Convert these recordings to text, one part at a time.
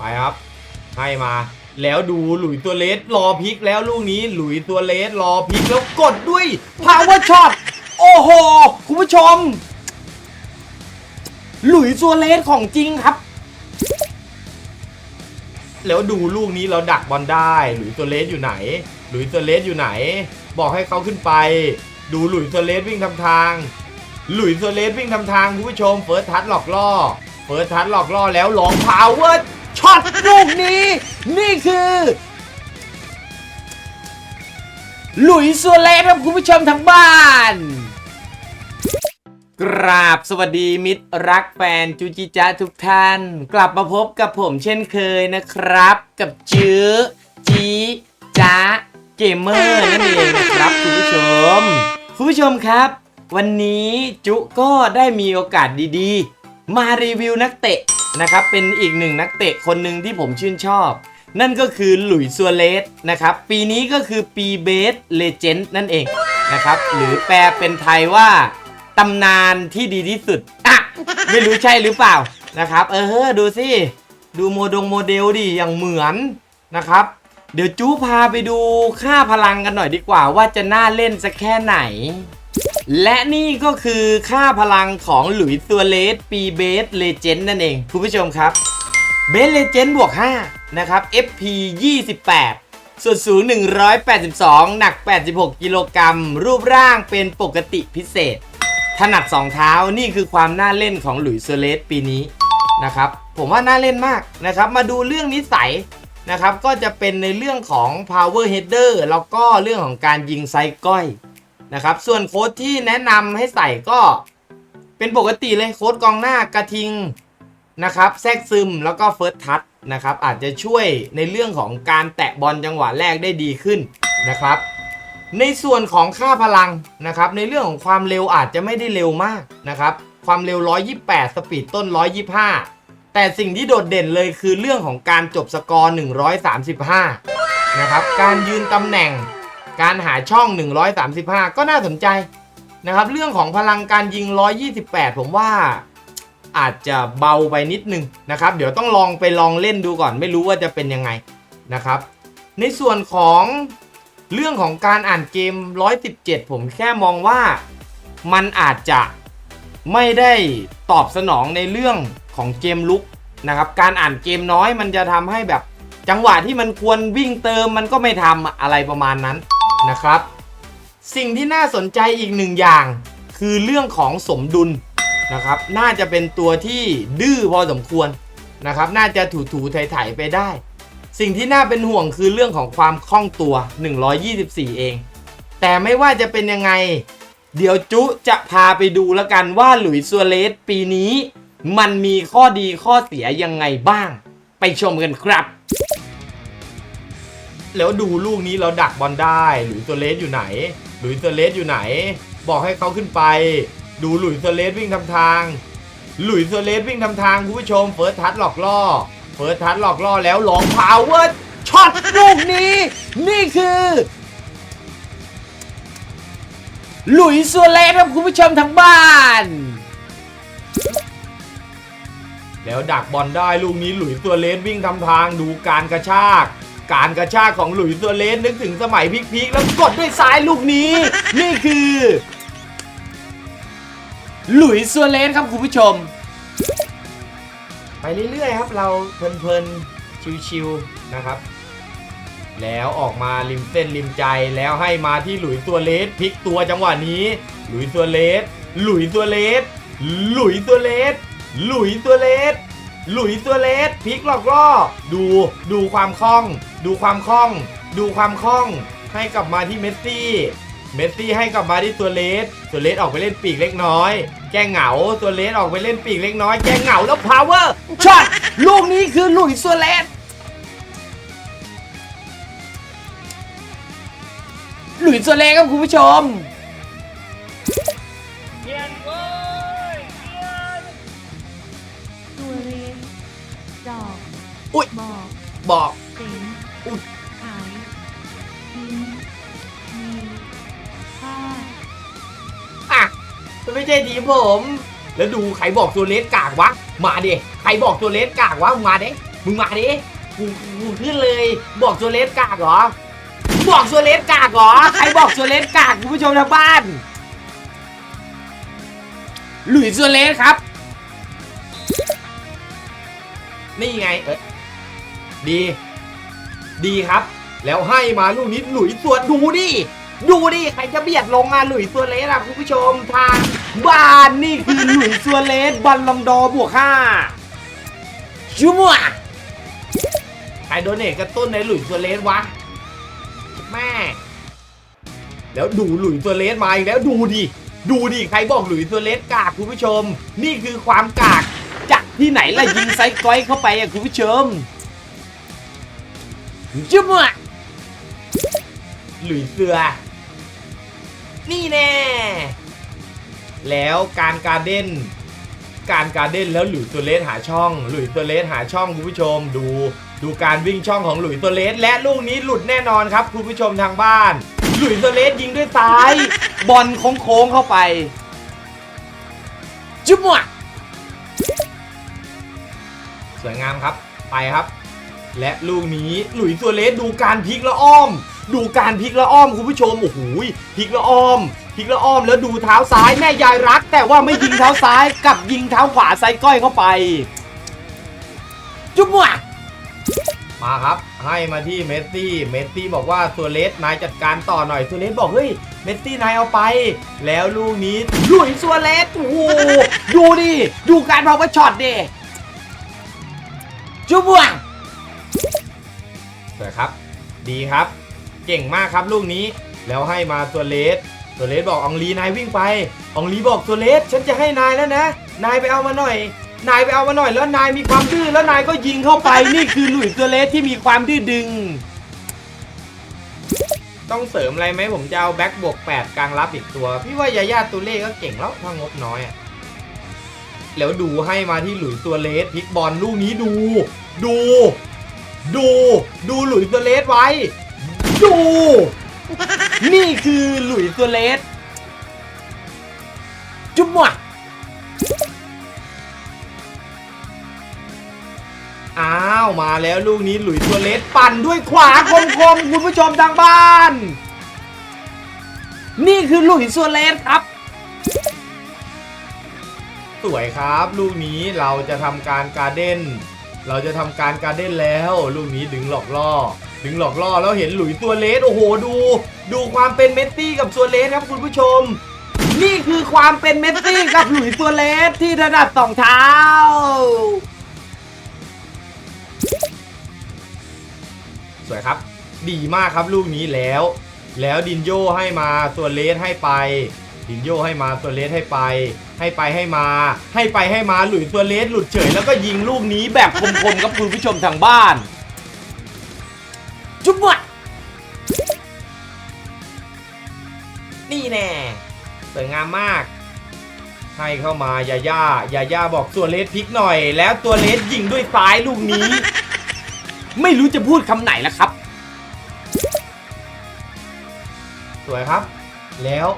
ไปครับ ให้มา แล้วดูหลุยตัวเลสรอพลิกแล้วลูกนี้หลุยตัวเลสรอพลิกแล้วกดด้วย power shot โอ้โห คุณผู้ชม หลุยตัวเลสของจริงครับ แล้วดูลูกนี้เราดักบอลได้ หลุยตัวเลสอยู่ไหน หลุยตัวเลสอยู่ไหน บอกให้เขาขึ้นไป ดูหลุยตัวเลสวิ่งทำทาง หลุยตัวเลสวิ่งทำทางคุณผู้ชมเฟิร์สทัชหลอกล่อเฟิร์สทัชหลอกล่อแล้วลองพาวเวอร์ ช็อตลูกนี้ นี่คือ หลุยสัวเลสครับคุณผู้ชมทั้งบ้าน กราบสวัสดีมิตรรักแฟนจูจิจ้าทุกท่าน กลับมาพบกับผมเช่นเคยนะครับ กับจื้อจีจ้าเกมเมอร์นั่นเองนะครับคุณผู้ชม คุณผู้ชมครับ วันนี้จุก็ได้มีโอกาสดีๆ มารีวิวนักเตะ นะครับเป็นอีกหนึ่งนักเตะคนหนึ่งที่ผมชื่นชอบ นั่นก็คือหลุยส์ซัวเลสนะครับปีนี้ก็คือปีเบสเลเจนด์นั่นเองนะครับหรือแปลเป็นไทยว่าตำนานที่ดีที่สุดอะไม่รู้ใช่หรือเปล่านะครับ เออดูสิ ดูโมดงโมเดลดิอย่างเหมือนนะครับ เดี๋ยวจูพาไปดูค่าพลังกันหน่อยดีกว่าว่าจะน่าเล่นสักแค่ไหน และนี่ก็คือค่าพลังของหลุยส์ซัวเลสปีเบสเลเจนด์นั่นเอง คุณผู้ชมครับเบสเลเจนด์บวก 5 นะครับ FP 28 ส่วนสูง 182 หนัก 86 กิโลกรัม รูปร่างเป็นปกติพิเศษ ถนัด 2 เท้านี่คือความน่าเล่นของหลุยส์เซเลสปีนี้นะครับ ผมว่าน่าเล่นมากนะครับ มาดูเรื่องนิสัยนะครับ ก็จะเป็นในเรื่องของ power header แล้วก็เรื่องของการยิงไซก้อย นะครับ ส่วนโค้ดที่แนะนำให้ใส่ก็เป็นปกติเลยโค้ดกองหน้ากระทิงนะครับแทรกซึมแล้วก็เฟิร์สทัชนะครับอาจจะช่วยในเรื่องของการแตะบอลจังหวะแรกได้ดีขึ้นนะครับ ในส่วนของค่าพลังนะครับ ในเรื่องของความเร็วอาจจะไม่ได้เร็วมากนะครับ ความเร็ว 128 สปีดต้น 125 แต่สิ่งที่โดดเด่นเลยคือเรื่องของการจบสกอร์ 135 นะครับ การยืนตำแหน่ง การหาช่อง 135 ก็น่าสนใจนะครับ เรื่องของพลังการยิง 128 ผมว่าอาจจะเบาไปนิดนึงนะครับ เดี๋ยวต้องลองไปลองเล่นดูก่อน ไม่รู้ว่าจะเป็นยังไงนะครับ ในส่วนของเรื่องของการอ่านเกม 117 ผมแค่มองว่ามันอาจจะไม่ได้ตอบสนองในเรื่องของเกมลุกนะครับ การอ่านเกมน้อยมันจะทำให้แบบจังหวะที่มันควรวิ่งเติมมันก็ไม่ทำอะไรประมาณนั้น นะครับ สิ่งที่น่าสนใจอีกหนึ่งอย่าง คือเรื่องของสมดุลนะครับ น่าจะเป็นตัวที่ดื้อพอสมควรนะครับ น่าจะถูถูไถๆไปได้ สิ่งที่น่าเป็นห่วงคือเรื่องของความคล่องตัว 124 เอง แต่ไม่ว่าจะเป็นยังไง เดี๋ยวจุจะพาไปดูแล้วกันว่าหลุยส์ซัวเลสปีนี้ มันมีข้อดีข้อเสียยังไงบ้าง ไปชมกันครับ แล้วดูลูกนี้เราดักบอลได้หลุยส์ซัวเลสอยู่ไหน หลุยส์ซัวเลสอยู่ไหน บอกให้เขาขึ้นไป ดูหลุยส์ซัวเลสวิ่งทำทาง หลุยส์ซัวเลสวิ่งทำทางคุณผู้ชมเฟิร์สทัชหลอกล่อเฟิร์สทัชหลอกล่อแล้วหลองพาวเวอร์ช็อตลูกนี้ นี่คือ หลุยส์ซัวเลสครับคุณผู้ชมทั้งบ้าน แล้วดักบอลได้ลูกนี้หลุยส์ซัวเลสวิ่งทำทางดูการกระชาก การกระชากของหลุยส์ซัวเลสนึกถึงสมัยพีคๆแล้วกดด้วยซ้ายลูกนี้ นี่คือ หลุยส์ซัวเลสครับคุณผู้ชม ไปเรื่อยๆครับ เราเพลินๆชิวๆนะครับ แล้วออกมาริมเส้นริมใจแล้วให้มาที่หลุยส์ซัวเลสพลิกตัวจังหวะนี้ หลุยส์ซัวเลสหลุยส์ซัวเลสหลุยส์ซัวเลสหลุยส์ซัวเลส หลุยส์ซัวเลสพลิกหลอกล่อดูดูความคล่อง ดูความคล่อง ดูความคล่อง ให้กลับมาที่เมสซี่เมสซี่ให้กลับมาที่ตัวเลสตัวเลสออกไปเล่นปีกเล็กน้อย แก้เหงาตัวเลสออกไปเล่นปีกเล็กน้อย แก้เหงาแล้วพาวเวอร์ช็อตลูกนี้คือหลุยส์ซัวเลสหลุยส์ซัวเลสครับคุณผู้ชม อุ๊ยบอกบอกเต็งอุ๊ยขายทิ้งมีค่าอะมันไม่ใช่ทีมผม แล้วดูใครบอกตัวเลสกากวะ มาดิใครบอกตัวเลสกากวะมาดิมึงมาดิกูกูขึ้นเลย บอกโซเลสกากเหรอ บอกโซเลสกากเหรอใครบอกโซเลสกากคุณผู้ชมทางบ้าน หลุยส์โซเลสครับ นี่ไงเอ้ย ดี ดีครับ แล้วให้มาลูกนี้หลุยส์ส่วนดูดิดูดิใครจะเบียดลงมาหลุยส์ซัวเลสอะคุณผู้ชมทางบ้านนี่คือหลุยส์ซัวเลสบอลลองดอบวกห้าชั่วใครโดนเนทกระตุ้นในหลุยส์ซัวเลสวะแม่แล้วดูหลุยส์ซัวเลสมาอีกแล้วดูดิดูดิใครบอกหลุยส์ซัวเลสกากคุณผู้ชม นี่คือความกากจากที่ไหนล่ะยิงไซส์ก้อยเข้าไปอะคุณผู้ชม ชั่วโมงหลุยส์เสือ นี่แน่ แล้วการการเด้น การการเด้นแล้วหลุยส์ตัวเลสหาช่อง หลุยส์ตัวเลสหาช่องคุณผู้ชมดู ดูการวิ่งช่องของหลุยส์ตัวเลสและลูกนี้หลุดแน่นอนครับคุณผู้ชมทางบ้าน หลุยส์ตัวเลสยิงด้วยซ้าย บอลโค้งเข้าไป จุ๊บหมวกสวยงามครับไปครับ และลูกนี้หลุยส์ตัวเลสดูการพลิกละอ้อม ดูการพลิกละอ้อมคุณผู้ชมโอ้โหพลิกละอ้อมพลิกละอ้อมแล้วดูเท้าซ้ายแม่ยายรัก แต่ว่าไม่ยิงเท้าซ้ายกลับยิงเท้าขวาไซก้อยเข้าไป จุ๊บหมวมาครับ ให้มาที่เมสซี่ เมสซี่บอกว่าตัวเลสนายจัดการต่อหน่อยตัวเลสบอกเฮ้ยเมสซี่นายเอาไป แล้วลูกนี้หลุยส์ซัวเลสโอ้โหดูดิดูการพาวเวอร์ช็อตดิจุ๊บมวกส วยครับ ดีครับ เก่งมากครับลูกนี้ แล้วให้มาตัวเลสตัวเลสบอกอองลีนายวิ่งไปอองลีบอกตัวเลสฉันจะให้นายแล้วนะ นายไปเอามาหน่อย นายไปเอามาหน่อย แล้วนายมีความดื้อแล้วนายก็ยิงเข้าไป นี่คือหลุยตัวเลสที่มีความดื้อดึง ต้องเสริมอะไรไหมผมจะเอาแบ็กบวก8กลางรับอีกตัว พี่ว่ายาย่าตัวเลขก็เก่งแล้วถ้างบน้อยอะแล้วดูให้มาที่หลุยตัวเลสพลิกบอลลูกนี้ดู ดู ดูดูหลุยส์ตัวเลสไว้ ดู นี่คือหลุยส์ตัวเลส จุ๊บหมวกอ้าว มาแล้วลูกนี้หลุยส์ตัวเลสปั่นด้วยขวาคมๆคุณผู้ชมทางบ้าน นี่คือหลุยส์ตัวเลสครับสวยครับ ลูกนี้เราจะทำการการเด้น เราจะทำการการเด้นแล้วลูกนี้ดึงหลอกล่อ ดึงหลอกล่อแล้วเห็นหลุยตัวเลสโอ้โหดู ดูความเป็นเมสซี่กับตัวเลสครับคุณผู้ชม นี่คือความเป็นเมสซี่กับหลุยตัวเลสที่ถนัดสองเท้าสวยครับ ดีมากครับลูกนี้แล้ว แล้วดินโยให้มาตัวเลสให้ไป ดินโยให้มาตัวเลสให้ไป ให้ไปให้มา ให้ไปให้มาหลุยตัวเลสหลุดเฉยแล้วก็ยิงลูกนี้แบบคมๆกับคุณผู้ชมทางบ้าน จุ๊บหมดนี่แน่สวยงามมากให้เข้ามายาย่ายาย่าบอกตัวเลสพลิกหน่อย แล้วตัวเลสยิงด้วยซ้ายลูกนี้ ไม่รู้จะพูดคำไหนแล้วครับ สวยครับ แล้ว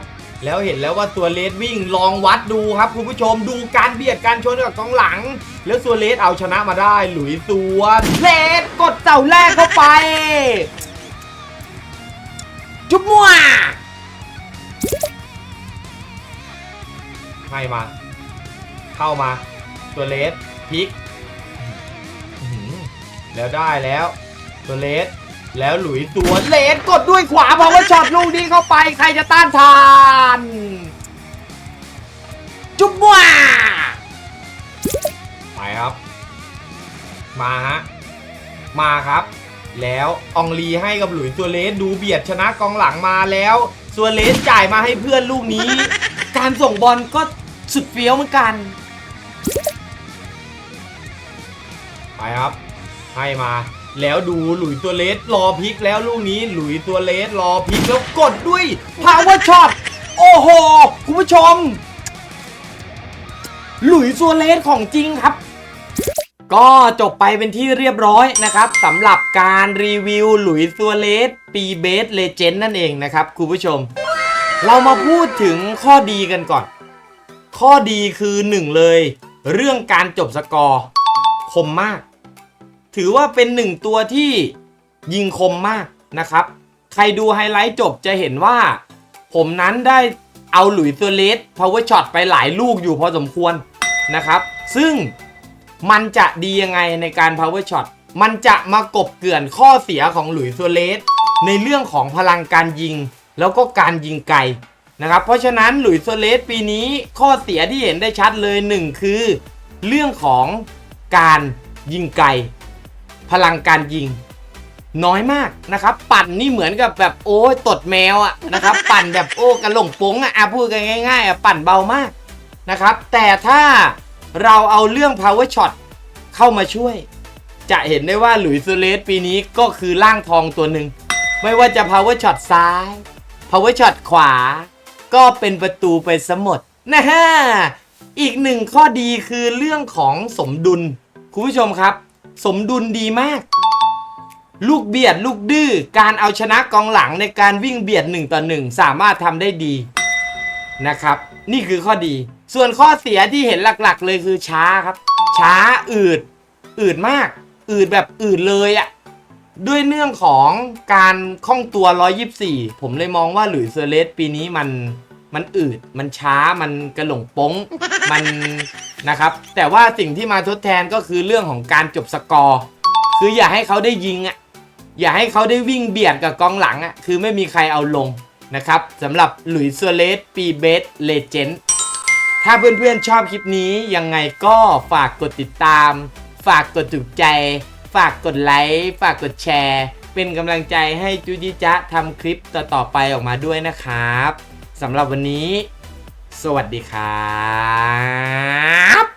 แล้วเห็นแล้วว่าตัวเลสวิ่งลองวัดดูครับคุณผู้ชมดูการเบียดการชนกับกองหลัง แล้วตัวเลสเอาชนะมาได้ หลุยตัวเลสกดเสาแรกเข้าไป จุ๊บมัวให้มา เข้ามาตัวเลสพลิกแล้วได้แล้วตัวเลส แล้วหลุยตัวเลสกดด้วยขวาเพราะว่าช็อตลูกนี้เข้าไปใครจะต้านทาน จุ๊บว้าไปครับ มาฮะ มาครับ แล้วอองลีให้กับหลุยตัวเลสดูเบียดชนะกองหลังมาแล้วตัวเลสจ่ายมาให้เพื่อนลูกนี้ การส่งบอลก็สุดเฟี้ยวเหมือนกัน ไปครับ ให้มา แล้วดูหลุยตัวเลสรอพิกแล้วลูกนี้หลุยตัวเลสรอพิกแล้วกดด้วย power shot โอ้โหคุณผู้ชม หลุยตัวเลสของจริงครับก็จบไปเป็นที่เรียบร้อยนะครับสำหรับการรีวิวหลุยตัวเลสปีเบสเลเจนด์นั่นเองนะครับคุณผู้ชม เรามาพูดถึงข้อดีกันก่อน ข้อดีคือหนึ่งเลย เรื่องการจบสกอร์ คมมาก ถือว่าเป็นหนึ่งตัวที่ยิงคมมากนะครับ ใครดูไฮไลท์จบจะเห็นว่า ผมนั้นได้เอาหลุยส์โซเลส power shot ไปหลายลูกอยู่พอสมควรนะครับ ซึ่งมันจะดียังไงในการ power shot มันจะมากบเกลื่อนข้อเสียของหลุยส์โซเลสในเรื่องของพลังการยิง แล้วก็การยิงไกลนะครับ เพราะฉะนั้นหลุยส์โซเลสปีนี้ข้อเสียที่เห็นได้ชัดเลยหนึ่งคือ เรื่องของการยิงไกล พลังการยิงน้อยมากนะครับ ปั่นนี่เหมือนกับแบบโอ้ยตดแมวอะนะครับ ปั่นแบบโอ้กระหลงโป้งอะพูดกันง่ายๆอะปั่นเบามากนะครับ แต่ถ้าเราเอาเรื่อง power shot เข้ามาช่วย จะเห็นได้ว่าหลุยส์เลสปีนี้ก็คือร่างทองตัวหนึ่ง ไม่ว่าจะ power shot ซ้าย power shot ขวา ก็เป็นประตูไปสมดนะฮะอีกหนึ่งข้อดีคือเรื่องของสมดุลคุณผู้ชมครับ สมดุลดีมาก ลูกเบียดลูกดื้อการเอาชนะกองหลังในการวิ่งเบียด1ต่อ1สามารถทำได้ดีนะครับ นี่คือข้อดี ส่วนข้อเสียที่เห็นหลักๆ เลยคือช้าครับ ช้าอืด อืดมาก อืดแบบอืดเลยอะ่ะด้วยเนื่องของการคล่องตัว 124 ผมเลยมองว่าหลุยส์เซอร์เลสปีนี้มันมันอืด มันช้า มันกระหลงป้ง มัน นะครับ แต่ว่าสิ่งที่มาทดแทนก็คือเรื่องของการจบสกอร์ คืออย่าให้เขาได้ยิงอะ อย่าให้เขาได้วิ่งเบียดกับกองหลังอะ คือไม่มีใครเอาลงนะครับสำหรับหลุยส์เซอร์เลสปีเบสเลเจนด์ถ้าเพื่อนๆชอบคลิปนี้ ยังไงก็ฝากกดติดตาม ฝากกดถูกใจ ฝากกดไลค์ ฝากกดแชร์ เป็นกำลังใจให้จูจิจะทำคลิปต่อๆไปออกมาด้วยนะครับสำหรับวันนี้ สวัสดีครับ